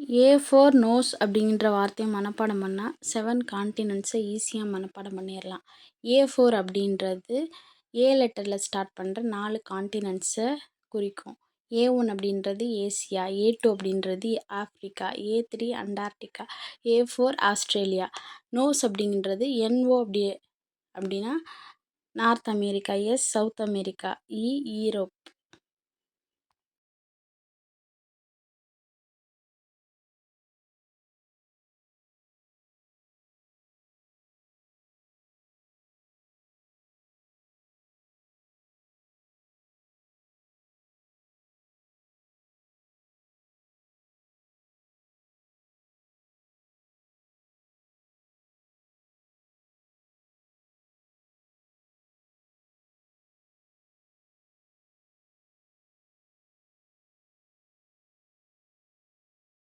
A four nose அப்படிங்கிற வார்த்தையை மனப்பாடம் பண்ணால் செவன் கான்டினென்ட்ஸை ஈஸியாக மனப்பாடம் பண்ணிடலாம் ஏ ஃபோர் அப்படின்றது ஏ லெட்டரில் ஸ்டார்ட் பண்ணுற நாலு கான்டினென்ட்ஸை குறிக்கும். ஏ ஒன் அப்படின்றது ஏசியா ஏ டூ அப்படின்றது Africa A three Antarctica A four Australia nose அப்படின்றது என்ஓ அப்படி அப்படின்னா north America S south America E Europe